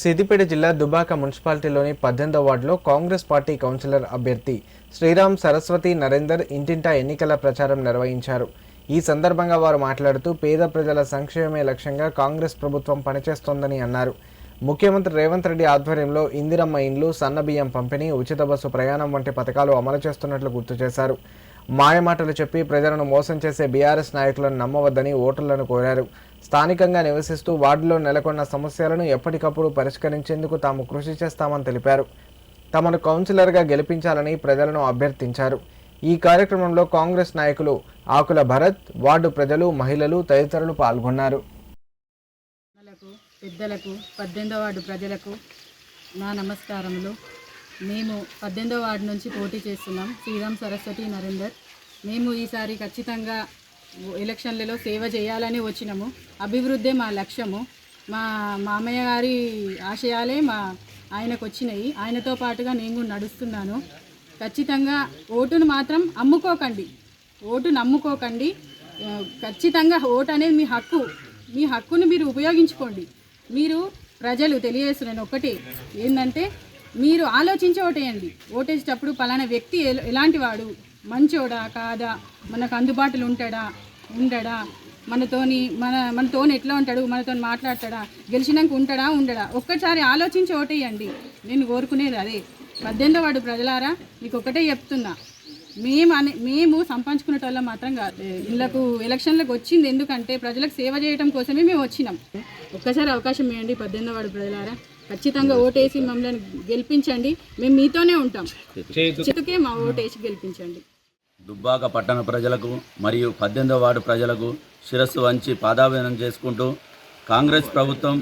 సిద్దిపేట జిల్లా దుబాక మున్సిపాలిటీలోని పద్దెనిమిదవ వార్డులో కాంగ్రెస్ పార్టీ కౌన్సిలర్ అభ్యర్థి శ్రీరామ్ సరస్వతి నరేందర్ ఇంటింటా ఎన్నికల ప్రచారం నిర్వహించారు. ఈ సందర్భంగా వారు మాట్లాడుతూ పేద ప్రజల సంక్షేమమే లక్ష్యంగా కాంగ్రెస్ ప్రభుత్వం పనిచేస్తోందని అన్నారు. ముఖ్యమంత్రి రేవంత్ రెడ్డి ఆధ్వర్యంలో ఇందిరమ్మ ఇండ్లు సన్నబియ్యం పంపిణీ ఉచిత బస్సు ప్రయాణం వంటి పథకాలు అమలు చేస్తున్నట్లు గుర్తు చేశారు. మాయమాటలు చెప్పి ప్రజలను మోసం చేసే బీఆర్ఎస్ నాయకులను నమ్మవద్దని ఓటర్లను కోరారు. స్థానికంగా నివసిస్తూ వార్డులో నెలకొన్న సమస్యలను ఎప్పటికప్పుడు పరిష్కరించేందుకు తాము కృషి చేస్తామని తెలిపారు. తమను కౌన్సిలర్గా గెలిపించాలని ప్రజలను అభ్యర్థించారు. ఈ కార్యక్రమంలో కాంగ్రెస్ నాయకులు ఆకుల భరత్ వార్డు ప్రజలు మహిళలు తదితరులు పాల్గొన్నారు. పెద్దలకు పద్దెనిమిదో వార్డు ప్రజలకు నా నమస్కారములు. మేము పద్దెనిమిదో వార్డు నుంచి పోటీ చేస్తున్నాం. శ్రీరామ్ సరస్వతి నరేందర్. మేము ఈసారి ఖచ్చితంగా ఎలక్షన్లలో సేవ చేయాలని వచ్చినాము. అభివృద్ధే మా లక్ష్యము. మా మామయ్య గారి ఆశయాలే మా ఆయనకు వచ్చినాయి. ఆయనతో పాటుగా నేను కూడా నడుస్తున్నాను. ఖచ్చితంగా ఓటును మాత్రం అమ్ముకోకండి. ఓటు నమ్ముకోకండి. ఖచ్చితంగా ఓటు అనేది మీ హక్కు. మీ హక్కును మీరు ఉపయోగించుకోండి. మీరు ప్రజలు తెలియజేస్తున్నాను ఒకటి. ఏంటంటే మీరు ఆలోచించి ఓటేయండి. ఓటేసేటప్పుడు పలానా వ్యక్తి ఎలాంటి వాడు? మంచోడా కాదా? మనకు అందుబాటులో ఉంటాడా? ఉండడా? మనతోని మన మనతోని ఎట్లా ఉంటాడు? మనతో మాట్లాడతాడా? గెలిచినాక ఉంటాడా? ఉండడా? ఒక్కసారి ఆలోచించి ఓటేయండి. నేను కోరుకునేది అదే. పద్దెనిమిదో వాడు ప్రజలారా మీకు ఒకటే చెప్తున్నా. మేము అనే మేము సంపాదించుకునే వాళ్ళం మాత్రం కాదు. ఇళ్ళకు ఎలక్షన్లకు వచ్చింది ఎందుకంటే ప్రజలకు సేవ చేయడం కోసమే మేము వచ్చినాం. ఒక్కసారి అవకాశం ఇవ్వండి పద్దెనిమిదో వాడు ప్రజలారా. ఖచ్చితంగా ఓటేసి మమ్మల్ని గెలిపించండి. మేము మీతోనే ఉంటాం. చేతుకే మా ఓటేసి గెలిపించండి. దుబ్బాక పట్టణ ప్రజలకు మరియు పద్దెనిమిదవ వార్డు ప్రజలకు శిరస్సు వంచి పాదాభినం చేసుకుంటూ కాంగ్రెస్ ప్రభుత్వం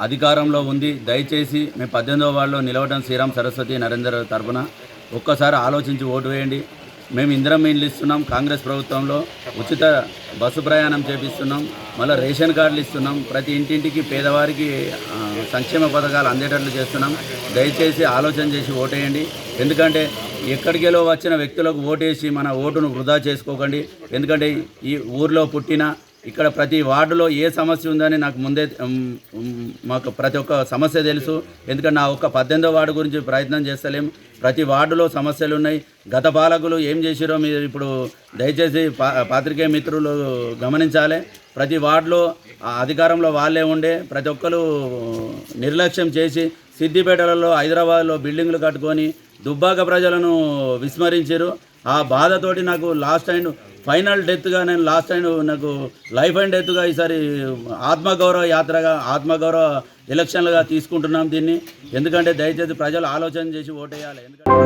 అధికారంలో ఉంది. దయచేసి మేము పద్దెనిమిదవ వార్డులో నిలవడం శ్రీరామ్ సరస్వతి నరేందర్ తరఫున ఒక్కసారి ఆలోచించి ఓటు వేయండి. మేము ఇందిరం ఇండ్లు ఇస్తున్నాం. కాంగ్రెస్ ప్రభుత్వంలో ఉచిత బస్సు ప్రయాణం చేపిస్తున్నాం. మళ్ళీ రేషన్ కార్డులు ఇస్తున్నాం. ప్రతి ఇంటింటికి పేదవారికి సంక్షేమ పథకాలు అందేటట్లు చేస్తున్నాం. దయచేసి ఆలోచన చేసి ఓటేయండి ఎందుకంటే ఎక్కడికెలో వచ్చిన వ్యక్తులకు ఓటేసి మన ఓటును వృధా చేసుకోకండి. ఎందుకంటే ఈ ఊర్లో పుట్టిన ఇక్కడ ప్రతి వార్డులో ఏ సమస్య ఉందని నాకు ముందే మాకు ప్రతి ఒక్క సమస్య తెలుసు. ఎందుకంటే నా ఒక్క పద్దెనిమిదో వార్డు గురించి ప్రయత్నం చేస్తలేం. ప్రతి వార్డులో సమస్యలు ఉన్నాయి. గత పాలకులు ఏం చేసిరో మీరు ఇప్పుడు దయచేసి పా పాత్రికేయ మిత్రులు గమనించాలి. ప్రతి వార్డులో ఆ అధికారంలో వాళ్ళే ఉండే. ప్రతి ఒక్కరు నిర్లక్ష్యం చేసి సిద్దిపేటలలో హైదరాబాద్లో బిల్డింగ్లు కట్టుకొని దుబ్బాక ప్రజలను విస్మరించారు. ఆ బాధతోటి నాకు లాస్ట్ అండ్ ఫైనల్ డెత్గా నేను లాస్ట్ అండ్ నాకు లైఫ్ అండ్ డెత్గా ఈసారి ఆత్మగౌరవ యాత్రగా ఆత్మగౌరవ ఎలక్షన్లుగా తీసుకుంటున్నాం దీన్ని. ఎందుకంటే దయచేసి ప్రజలు ఆలోచన చేసి ఓటేయాలి. ఎందుకంటే